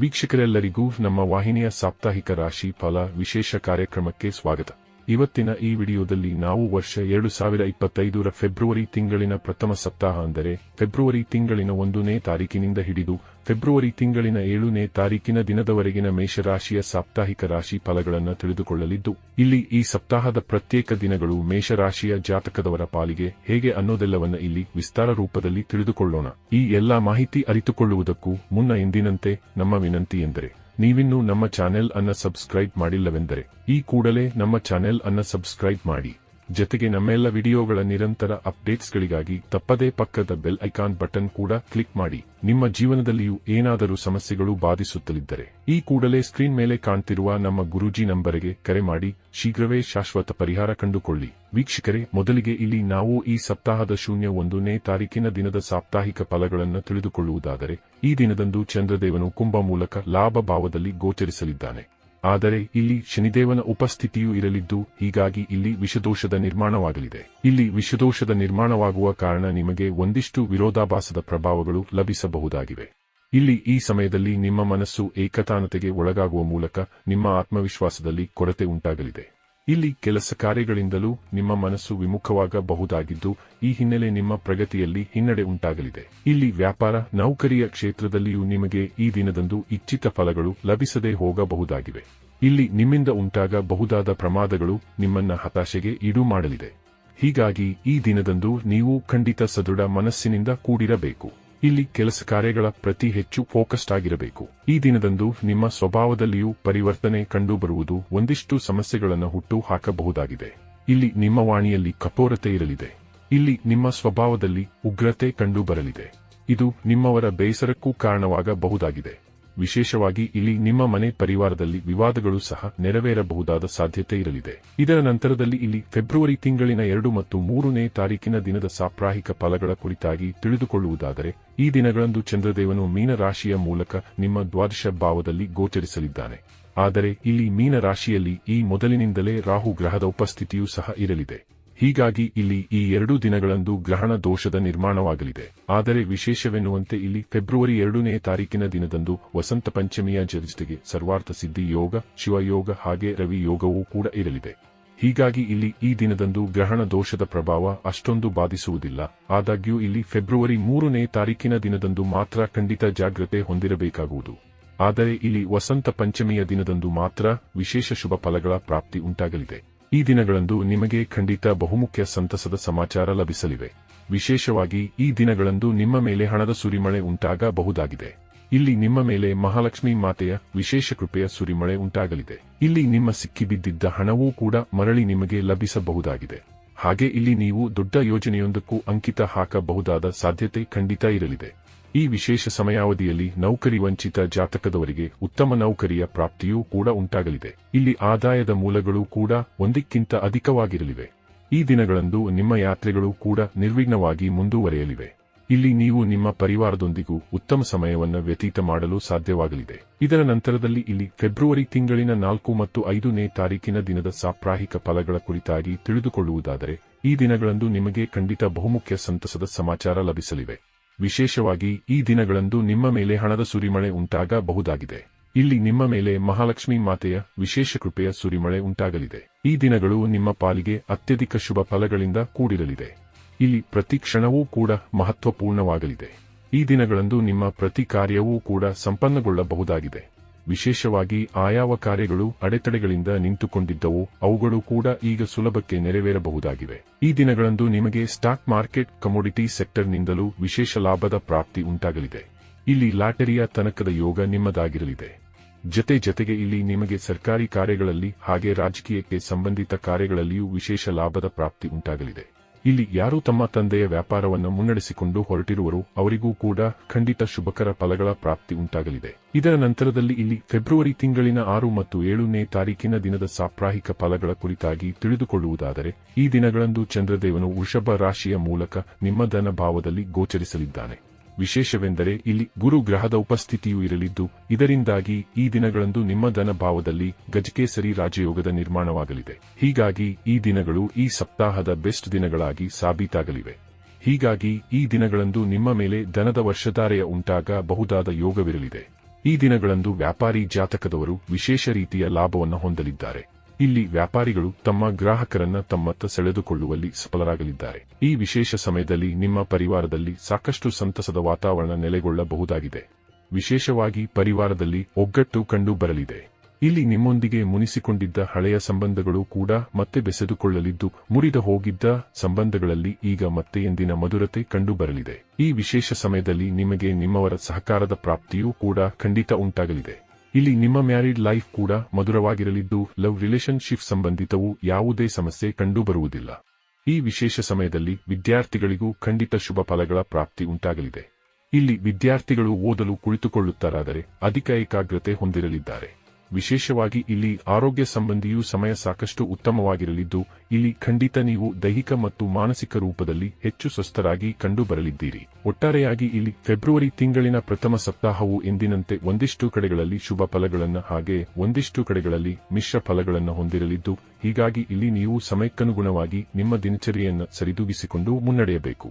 ವೀಕ್ಷಕರೆಲ್ಲರಿಗೂ ನಮ್ಮ ವಾಹಿನಿಯ ಸಾಪ್ತಾಹಿಕ ರಾಶಿ ಫಲ ವಿಶೇಷ ಕಾರ್ಯಕ್ರಮಕ್ಕೆ ಸ್ವಾಗತ. ಇವತ್ತಿನ ಈ ವಿಡಿಯೋದಲ್ಲಿ ನಾವು ವರ್ಷ ಎರಡು ಸಾವಿರ ಇಪ್ಪತ್ತೈದರ ಫೆಬ್ರವರಿ ತಿಂಗಳಿನ ಪ್ರಥಮ ಸಪ್ತಾಹ ಅಂದರೆ ಫೆಬ್ರವರಿ ತಿಂಗಳಿನ ಒಂದನೇ ತಾರೀಕಿನಿಂದ ಹಿಡಿದು ಫೆಬ್ರವರಿ ತಿಂಗಳಿನ ಏಳನೇ ತಾರೀಕಿನ ದಿನದವರೆಗಿನ ಮೇಷರಾಶಿಯ ಸಾಪ್ತಾಹಿಕ ರಾಶಿ ಫಲಗಳನ್ನು ತಿಳಿದುಕೊಳ್ಳಲಿದ್ದು, ಇಲ್ಲಿ ಈ ಸಪ್ತಾಹದ ಪ್ರತ್ಯೇಕ ದಿನಗಳು ಮೇಷರಾಶಿಯ ಜಾತಕದವರ ಪಾಲಿಗೆ ಹೇಗೆ ಅನ್ನೋದೆಲ್ಲವನ್ನ ಇಲ್ಲಿ ವಿಸ್ತಾರ ರೂಪದಲ್ಲಿ ತಿಳಿದುಕೊಳ್ಳೋಣ. ಈ ಎಲ್ಲಾ ಮಾಹಿತಿ ಅರಿತುಕೊಳ್ಳುವುದಕ್ಕೂ ಮುನ್ನ ಎಂದಿನಂತೆ ನಮ್ಮ ವಿನಂತಿ ಎಂದರೆ, ನೀವಿನ್ನೂ ನಮ್ಮ ಚಾನೆಲ್ ಅನ್ನ ಸಬ್ಸ್ಕ್ರೈಬ್ ಮಾಡಿಲ್ಲವೆಂದರೆ, ಈ ಕೂಡಲೇ ನಮ್ಮ ಚಾನೆಲ್ ಅನ್ನ ಸಬ್ಸ್ಕ್ರೈಬ್ ಮಾಡಿ. ಜೊತೆಗೆ ನಮ್ಮೆಲ್ಲ ವಿಡಿಯೋಗಳ ನಿರಂತರ ಅಪ್ಡೇಟ್ಸ್ಗಳಿಗಾಗಿ ತಪ್ಪದೇ ಪಕ್ಕದ ಬೆಲ್ ಐಕಾನ್ ಬಟನ್ ಕೂಡ ಕ್ಲಿಕ್ ಮಾಡಿ. ನಿಮ್ಮ ಜೀವನದಲ್ಲಿಯೂ ಏನಾದರೂ ಸಮಸ್ಯೆಗಳು ಬಾಧಿಸುತ್ತಲಿದ್ದರೆ ಈ ಕೂಡಲೇ ಸ್ಕ್ರೀನ್ ಮೇಲೆ ಕಾಣ್ತಿರುವ ನಮ್ಮ ಗುರೂಜಿ ನಂಬರಿಗೆ ಕರೆ ಮಾಡಿ. ಶೀಘ್ರವೇ ಶಾಶ್ವತ ಪರಿಹಾರ ಕಂಡುಕೊಳ್ಳಿ. ವೀಕ್ಷಕರೇ, ಮೊದಲಿಗೆ ಇಲ್ಲಿ ನಾವು ಈ ಸಪ್ತಾಹದ ಶೂನ್ಯ ಒಂದನೇ ತಾರೀಕಿನ ದಿನದ ಸಾಪ್ತಾಹಿಕ ಫಲಗಳನ್ನು ತಿಳಿದುಕೊಳ್ಳುವುದಾದರೆ, ಈ ದಿನದಂದು ಚಂದ್ರದೇವನು ಕುಂಭ ಮೂಲಕ ಲಾಭ ಭಾವದಲ್ಲಿ ಗೋಚರಿಸಲಿದ್ದಾನೆ. ಆದರೆ ಇಲ್ಲಿ ಶನಿದೇವನ ಉಪಸ್ಥಿತಿಯೂ ಇರಲಿದ್ದು, ಹೀಗಾಗಿ ಇಲ್ಲಿ ವಿಷದೋಷದ ನಿರ್ಮಾಣವಾಗಲಿದೆ. ಇಲ್ಲಿ ವಿಷದೋಷದ ನಿರ್ಮಾಣವಾಗುವ ಕಾರಣ ನಿಮಗೆ ಒಂದಿಷ್ಟು ವಿರೋಧಾಭಾಸದ ಪ್ರಭಾವಗಳು ಲಭಿಸಬಹುದಾಗಿವೆ. ಇಲ್ಲಿ ಈ ಸಮಯದಲ್ಲಿ ನಿಮ್ಮ ಮನಸ್ಸು ಏಕತಾನತೆಗೆ ಒಳಗಾಗುವ ಮೂಲಕ ನಿಮ್ಮ ಆತ್ಮವಿಶ್ವಾಸದಲ್ಲಿ ಕೊರತೆ ಉಂಟಾಗಲಿದೆ. ಇಲ್ಲಿ ಕೆಲಸ ಕಾರ್ಯಗಳಿಂದಲೂ ನಿಮ್ಮ ಮನಸ್ಸು ವಿಮುಖವಾಗಬಹುದಾಗಿದ್ದು, ಈ ಹಿನ್ನೆಲೆ ನಿಮ್ಮ ಪ್ರಗತಿಯಲ್ಲಿ ಹಿನ್ನಡೆ ಉಂಟಾಗಲಿದೆ. ಇಲ್ಲಿ ವ್ಯಾಪಾರ, ನೌಕರಿಯ ಕ್ಷೇತ್ರದಲ್ಲಿಯೂ ನಿಮಗೆ ಈ ದಿನದಂದು ಇಚ್ಛಿತ ಫಲಗಳು ಲಭಿಸದೆ ಹೋಗಬಹುದಾಗಿವೆ. ಇಲ್ಲಿ ನಿಮ್ಮಿಂದ ಉಂಟಾಗಬಹುದಾದ ಪ್ರಮಾದಗಳು ನಿಮ್ಮನ್ನ ಹತಾಶೆಗೆ ಈಡು ಮಾಡಲಿದೆ. ಹೀಗಾಗಿ ಈ ದಿನದಂದು ನೀವು ಖಂಡಿತ ಸದೃಢ ಮನಸ್ಸಿನಿಂದ ಕೂಡಿರಬೇಕು. ಇಲ್ಲಿ ಕೆಲಸ ಕಾರ್ಯಗಳ ಪ್ರತಿ ಹೆಚ್ಚು ಫೋಕಸ್ಡ್ ಆಗಿರಬೇಕು. ಈ ದಿನದಂದು ನಿಮ್ಮ ಸ್ವಭಾವದಲ್ಲಿಯೂ ಪರಿವರ್ತನೆ ಕಂಡುಬರುವುದು ಒಂದಿಷ್ಟು ಸಮಸ್ಯೆಗಳನ್ನು ಹುಟ್ಟು ಹಾಕಬಹುದಾಗಿದೆ. ಇಲ್ಲಿ ನಿಮ್ಮ ವಾಣಿಯಲ್ಲಿ ಕಪೋರತೆ ಇರಲಿದೆ. ಇಲ್ಲಿ ನಿಮ್ಮ ಸ್ವಭಾವದಲ್ಲಿ ಉಗ್ರತೆ ಕಂಡುಬರಲಿದೆ. ಇದು ನಿಮ್ಮವರ ಬೇಸರಕ್ಕೂ ಕಾರಣವಾಗಬಹುದಾಗಿದೆ. ವಿಶೇಷವಾಗಿ ಇಲ್ಲಿ ನಿಮ್ಮ ಮನೆ ಪರಿವಾರದಲ್ಲಿ ವಿವಾದಗಳು ಸಹ ನೆರವೇರಬಹುದಾದ ಸಾಧ್ಯತೆ ಇರಲಿದೆ. ಇದರ ನಂತರದಲ್ಲಿ ಇಲ್ಲಿ ಫೆಬ್ರವರಿ ತಿಂಗಳಿನ ಎರಡು ಮತ್ತು ಮೂರನೇ ತಾರೀಕಿನ ದಿನದ ಸಾಪ್ರಾಹಿಕ ಫಲಗಳ ಕುರಿತಾಗಿ ತಿಳಿದುಕೊಳ್ಳುವುದಾದರೆ, ಈ ದಿನಗಳಂದು ಚಂದ್ರದೇವನು ಮೀನರಾಶಿಯ ಮೂಲಕ ನಿಮ್ಮ ದ್ವಾದಶ ಭಾವದಲ್ಲಿ ಗೋಚರಿಸಲಿದ್ದಾನೆ. ಆದರೆ ಇಲ್ಲಿ ಮೀನರಾಶಿಯಲ್ಲಿ ಈ ಮೊದಲಿನಿಂದಲೇ ರಾಹು ಗ್ರಹದ ಉಪಸ್ಥಿತಿಯೂ ಸಹ ಇರಲಿದೆ. ಹೀಗಾಗಿ ಇಲ್ಲಿ ಈ ಎರಡು ದಿನಗಳಂದು ಗ್ರಹಣ ದೋಷದ ನಿರ್ಮಾಣವಾಗಲಿದೆ. ಆದರೆ ವಿಶೇಷವೆನ್ನುವಂತೆ ಇಲ್ಲಿ ಫೆಬ್ರವರಿ ಎರಡನೇ ತಾರೀಕಿನ ದಿನದಂದು ವಸಂತ ಪಂಚಮಿಯ ಜೊತೆಗೆ ಸರ್ವಾರ್ಥ ಸಿದ್ಧಿ ಯೋಗ, ಶಿವಯೋಗ ಹಾಗೆ ರವಿ ಯೋಗವೂ ಕೂಡ ಇರಲಿದೆ. ಹೀಗಾಗಿ ಇಲ್ಲಿ ಈ ದಿನದಂದು ಗ್ರಹಣ ದೋಷದ ಪ್ರಭಾವ ಅಷ್ಟೊಂದು ಬಾಧಿಸುವುದಿಲ್ಲ. ಆದಾಗ್ಯೂ ಇಲ್ಲಿ ಫೆಬ್ರವರಿ ಮೂರನೇ ತಾರೀಕಿನ ದಿನದಂದು ಮಾತ್ರ ಖಂಡಿತ ಜಾಗ್ರತೆ ಹೊಂದಿರಬೇಕಾಗುವುದು. ಆದರೆ ಇಲ್ಲಿ ವಸಂತ ಪಂಚಮಿಯ ದಿನದಂದು ಮಾತ್ರ ವಿಶೇಷ ಶುಭ ಫಲಗಳ ಪ್ರಾಪ್ತಿ ಉಂಟಾಗಲಿದೆ. ಈ ದಿನಗಳಂದು ನಿಮಗೆ ಖಂಡಿತ ಬಹುಮುಖ್ಯ ಸಂತಸದ ಸಮಾಚಾರ ಲಭಿಸಲಿವೆ. ವಿಶೇಷವಾಗಿ ಈ ದಿನಗಳಂದು ನಿಮ್ಮ ಮೇಲೆ ಹಣದ ಸುರಿಮಳೆ ಉಂಟಾಗಬಹುದಾಗಿದೆ. ಇಲ್ಲಿ ನಿಮ್ಮ ಮೇಲೆ ಮಹಾಲಕ್ಷ್ಮಿ ಮಾತೆಯ ವಿಶೇಷ ಕೃಪೆಯ ಸುರಿಮಳೆ ಉಂಟಾಗಲಿದೆ. ಇಲ್ಲಿ ನಿಮ್ಮ ಸಿಕ್ಕಿಬಿದ್ದಿದ್ದ ಹಣವೂ ಕೂಡ ಮರಳಿ ನಿಮಗೆ ಲಭಿಸಬಹುದಾಗಿದೆ. ಹಾಗೆ ಇಲ್ಲಿ ನೀವು ದೊಡ್ಡ ಯೋಜನೆಯೊಂದಕ್ಕೂ ಅಂಕಿತ ಹಾಕಬಹುದಾದ ಸಾಧ್ಯತೆ ಖಂಡಿತ ಇರಲಿದೆ. ಈ ವಿಶೇಷ ಸಮಯಾವಧಿಯಲ್ಲಿ ನೌಕರಿ ವಂಚಿತ ಜಾತಕದವರಿಗೆ ಉತ್ತಮ ನೌಕರಿಯ ಪ್ರಾಪ್ತಿಯೂ ಕೂಡ ಉಂಟಾಗಲಿದೆ. ಇಲ್ಲಿ ಆದಾಯದ ಮೂಲಗಳು ಕೂಡ ಒಂದಕ್ಕಿಂತ ಅಧಿಕವಾಗಿರಲಿವೆ. ಈ ದಿನಗಳಂದು ನಿಮ್ಮ ಯಾತ್ರೆಗಳು ಕೂಡ ನಿರ್ವಿಘ್ನವಾಗಿ ಮುಂದುವರೆಯಲಿವೆ. ಇಲ್ಲಿ ನೀವು ನಿಮ್ಮ ಪರಿವಾರದೊಂದಿಗೂ ಉತ್ತಮ ಸಮಯವನ್ನು ವ್ಯತೀತ ಮಾಡಲು ಸಾಧ್ಯವಾಗಲಿದೆ. ಇದರ ನಂತರದಲ್ಲಿ ಇಲ್ಲಿ ಫೆಬ್ರವರಿ ತಿಂಗಳಿನ ನಾಲ್ಕು ಮತ್ತು ಐದನೇ ತಾರೀಕಿನ ದಿನದ ಸಾಪ್ರಾಹಿಕ ಫಲಗಳ ಕುರಿತಾಗಿ ತಿಳಿದುಕೊಳ್ಳುವುದಾದರೆ, ಈ ದಿನಗಳಂದು ನಿಮಗೆ ಖಂಡಿತ ಬಹುಮುಖ್ಯ ಸಂತಸದ ಸಮಾಚಾರ ಲಭಿಸಲಿವೆ. ವಿಶೇಷವಾಗಿ ಈ ದಿನಗಳಂದು ನಿಮ್ಮ ಮೇಲೆ ಹಣದ ಸುರಿಮಳೆ ಉಂಟಾಗಬಹುದಾಗಿದೆ. ಇಲ್ಲಿ ನಿಮ್ಮ ಮೇಲೆ ಮಹಾಲಕ್ಷ್ಮಿ ಮಾತೆಯ ವಿಶೇಷ ಕೃಪೆಯ ಸುರಿಮಳೆ ಉಂಟಾಗಲಿದೆ. ಈ ದಿನಗಳು ನಿಮ್ಮ ಪಾಲಿಗೆ ಅತ್ಯಧಿಕ ಶುಭ ಫಲಗಳಿಂದ ಕೂಡಿರಲಿದೆ. ಇಲ್ಲಿ ಪ್ರತಿ ಕ್ಷಣವೂ ಕೂಡ ಮಹತ್ವಪೂರ್ಣವಾಗಲಿದೆ. ಈ ದಿನಗಳಂದು ನಿಮ್ಮ ಪ್ರತಿ ಕಾರ್ಯವೂ ಕೂಡ ಸಂಪನ್ನಗೊಳ್ಳಬಹುದಾಗಿದೆ. ವಿಶೇಷವಾಗಿ ಆಯಾವ ಕಾರ್ಯಗಳು ಅಡೆತಡೆಗಳಿಂದ ನಿಂತುಕೊಂಡಿದ್ದವು, ಅವುಗಳು ಕೂಡ ಈಗ ಸುಲಭಕ್ಕೆ ನೆರವೇರಬಹುದಾಗಿವೆ. ಈ ದಿನಗಳಂದು ನಿಮಗೆ ಸ್ಟಾಕ್ ಮಾರ್ಕೆಟ್ ಕಮೋಡಿಟಿ ಸೆಕ್ಟರ್ನಿಂದಲೂ ವಿಶೇಷ ಲಾಭದ ಪ್ರಾಪ್ತಿ ಉಂಟಾಗಲಿದೆ. ಇಲ್ಲಿ ಲಾಟರಿಯ ತನಕದ ಯೋಗ ನಿಮ್ಮದಾಗಿರಲಿದೆ. ಜತೆ ಜತೆಗೆ ಇಲ್ಲಿ ನಿಮಗೆ ಸರ್ಕಾರಿ ಕಾರ್ಯಗಳಲ್ಲಿ ಹಾಗೆ ರಾಜಕೀಯಕ್ಕೆ ಸಂಬಂಧಿತ ಕಾರ್ಯಗಳಲ್ಲಿಯೂ ವಿಶೇಷ ಲಾಭದ ಪ್ರಾಪ್ತಿ ಉಂಟಾಗಲಿದೆ. ಇಲ್ಲಿ ಯಾರು ತಮ್ಮ ತಂದೆಯ ವ್ಯಾಪಾರವನ್ನು ಮುನ್ನಡೆಸಿಕೊಂಡು ಹೊರಟಿರುವರು ಅವರಿಗೂ ಕೂಡ ಖಂಡಿತ ಶುಭಕರ ಫಲಗಳ ಪ್ರಾಪ್ತಿ ಉಂಟಾಗಲಿದೆ. ಇದರ ನಂತರದಲ್ಲಿ ಇಲ್ಲಿ ಫೆಬ್ರವರಿ ತಿಂಗಳಿನ ಆರು ಮತ್ತು ಏಳನೇ ತಾರೀಕಿನ ದಿನದ ಸಾಪ್ರಾಹಿಕ ಫಲಗಳ ಕುರಿತಾಗಿ ತಿಳಿದುಕೊಳ್ಳುವುದಾದರೆ, ಈ ದಿನಗಳಂದು ಚಂದ್ರದೇವನು ವೃಷಭ ರಾಶಿಯ ಮೂಲಕ ನಿಮ್ಮ ಧನ ಭಾವದಲ್ಲಿ ಗೋಚರಿಸಲಿದ್ದಾನೆ. ವಿಶೇಷವೆಂದರೆ ಇಲ್ಲಿ ಗುರು ಗ್ರಹದ ಉಪಸ್ಥಿತಿಯೂ ಇರಲಿದ್ದು, ಇದರಿಂದಾಗಿ ಈ ದಿನಗಳಂದು ನಿಮ್ಮ ಧನಭಾವದಲ್ಲಿ ಗಜಕೇಸರಿ ರಾಜಯೋಗದ ನಿರ್ಮಾಣವಾಗಲಿದೆ. ಹೀಗಾಗಿ ಈ ದಿನಗಳು ಈ ಸಪ್ತಾಹದ ಬೆಸ್ಟ್ ದಿನಗಳಾಗಿ ಸಾಬೀತಾಗಲಿವೆ. ಹೀಗಾಗಿ ಈ ದಿನಗಳಂದು ನಿಮ್ಮ ಮೇಲೆ ಧನದ ವರ್ಷಧಾರೆಯ ಉಂಟಾಗಬಹುದಾದ ಯೋಗವಿರಲಿದೆ. ಈ ದಿನಗಳಂದು ವ್ಯಾಪಾರಿ ಜಾತಕದವರು ವಿಶೇಷ ರೀತಿಯ ಲಾಭವನ್ನು ಹೊಂದಲಿದ್ದಾರೆ. ಇಲ್ಲಿ ವ್ಯಾಪಾರಿಗಳು ತಮ್ಮ ಗ್ರಾಹಕರನ್ನ ತಮ್ಮತ್ತ ಸೆಳೆದುಕೊಳ್ಳುವಲ್ಲಿ ಸಫಲರಾಗಲಿದ್ದಾರೆ. ಈ ವಿಶೇಷ ಸಮಯದಲ್ಲಿ ನಿಮ್ಮ ಪರಿವಾರದಲ್ಲಿ ಸಾಕಷ್ಟು ಸಂತಸದ ವಾತಾವರಣ ನೆಲೆಗೊಳ್ಳಬಹುದಾಗಿದೆ. ವಿಶೇಷವಾಗಿ ಪರಿವಾರದಲ್ಲಿ ಒಗ್ಗಟ್ಟು ಕಂಡು ಬರಲಿದೆ ಇಲ್ಲಿ ನಿಮ್ಮೊಂದಿಗೆ ಮುನಿಸಿಕೊಂಡಿದ್ದ ಹಳೆಯ ಸಂಬಂಧಗಳು ಕೂಡ ಮತ್ತೆ ಬೆಸೆದುಕೊಳ್ಳಲಿದ್ದು, ಮುರಿದ ಹೋಗಿದ್ದ ಸಂಬಂಧಗಳಲ್ಲಿ ಈಗ ಮತ್ತೆ ಎಂದಿನ ಮಧುರತೆ ಕಂಡು ಬರಲಿದೆ ಈ ವಿಶೇಷ ಸಮಯದಲ್ಲಿ ನಿಮಗೆ ನಿಮ್ಮವರ ಸಹಕಾರದ ಪ್ರಾಪ್ತಿಯೂ ಕೂಡ ಖಂಡಿತ ಉಂಟಾಗಲಿದೆ. ಇಲ್ಲಿ ನಿಮ್ಮ ಮ್ಯಾರಿಡ್ ಲೈಫ್ ಕೂಡ ಮಧುರವಾಗಿರಲಿದ್ದು, ಲವ್ ರಿಲೇಶನ್ಶಿಪ್ ಸಂಬಂಧಿತವು ಯಾವುದೇ ಸಮಸ್ಯೆ ಕಂಡುಬರುವುದಿಲ್ಲ. ಈ ವಿಶೇಷ ಸಮಯದಲ್ಲಿ ವಿದ್ಯಾರ್ಥಿಗಳಿಗೂ ಖಂಡಿತ ಶುಭ ಫಲಗಳ ಪ್ರಾಪ್ತಿ ಉಂಟಾಗಲಿದೆ. ಇಲ್ಲಿ ವಿದ್ಯಾರ್ಥಿಗಳು ಓದಲು ಕುಳಿತುಕೊಳ್ಳುತ್ತಾರಾದರೆ ಅಧಿಕ ಏಕಾಗ್ರತೆ ಹೊಂದಿರಲಿದ್ದಾರೆ. ವಿಶೇಷವಾಗಿ ಇಲ್ಲಿ ಆರೋಗ್ಯ ಸಂಬಂಧಿಯೂ ಸಮಯ ಸಾಕಷ್ಟು ಉತ್ತಮವಾಗಿರಲಿದ್ದು, ಇಲ್ಲಿ ಖಂಡಿತ ನೀವು ದೈಹಿಕ ಮತ್ತು ಮಾನಸಿಕ ರೂಪದಲ್ಲಿ ಹೆಚ್ಚು ಸ್ವಸ್ಥರಾಗಿ ಕಂಡುಬರಲಿದ್ದೀರಿ. ಒಟ್ಟಾರೆಯಾಗಿ ಇಲ್ಲಿ ಫೆಬ್ರವರಿ ತಿಂಗಳಿನ ಪ್ರಥಮ ಸಪ್ತಾಹವು ಎಂದಿನಂತೆ ಒಂದಿಷ್ಟು ಕಡೆಗಳಲ್ಲಿ ಶುಭ ಫಲಗಳನ್ನು ಹಾಗೆ ಒಂದಿಷ್ಟು ಕಡೆಗಳಲ್ಲಿ ಮಿಶ್ರ ಫಲಗಳನ್ನು ಹೊಂದಿರಲಿದ್ದು, ಹೀಗಾಗಿ ಇಲ್ಲಿ ನೀವು ಸಮಯಕ್ಕನುಗುಣವಾಗಿ ನಿಮ್ಮ ದಿನಚರಿಯನ್ನು ಸರಿದೂಗಿಸಿಕೊಂಡು ಮುನ್ನಡೆಯಬೇಕು.